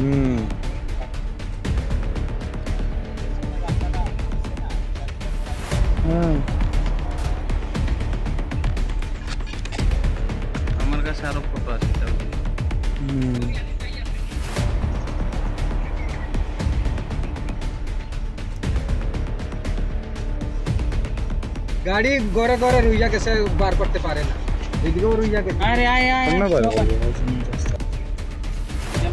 হুম হুম আমার কাছে আরও ফটো আছে তার জন্য। হুম গাড়ি গড়ে গড়ে রুইয়া গেছে বার করতে পারে না এদিকেও রুইয়া গেছে আরে আয় আয় অন্য করে বলব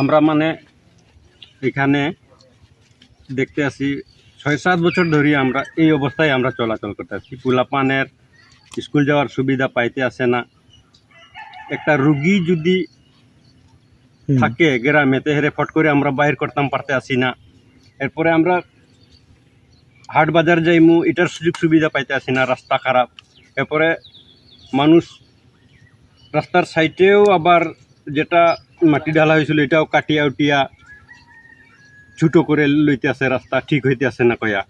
আমরা মানে এখানে দেখতে আসি ছয় সাত বছর ধরে আমরা এই অবস্থায় আমরা চলাচল করতে আসি পোলাপানের স্কুল যাওয়ার সুবিধা পাইতে আসে না। একটা রুগী যদি থাকে গ্রামে তেহেরে ফট করে আমরা বাইর করতাম পারতে আসি না। এরপরে আমরা হাট বাজার যাইমু এটার সুযোগ সুবিধা পাইতে আসি না রাস্তা খারাপ। এরপরে মানুষ রাস্তার সাইডেও আবার যেটা মাটি ঢালা হয়েছিল এটাও কাটিয়া উটিয়া ছুটো করে লইতে আছে রাস্তা ঠিক হইতে আছে না কয়া?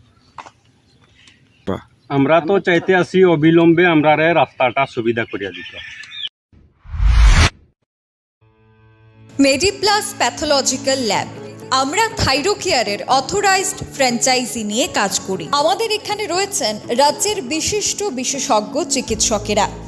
বাহ। আমরা তো চাইতে আসি অবিলম্বে আমরা রাস্তাটা সুবিধা করিয়া দিত। মেডিপ্লাস প্যাথোলজিক্যাল ল্যাব আমরা থাইরোকেয়ারের অথরাইজড ফ্র্যাঞ্চাইজি নিয়ে কাজ করি। আমাদের এখানে রয়েছেন রাজ্যের বিশিষ্ট বিশেষজ্ঞ চিকিৎসকেরা।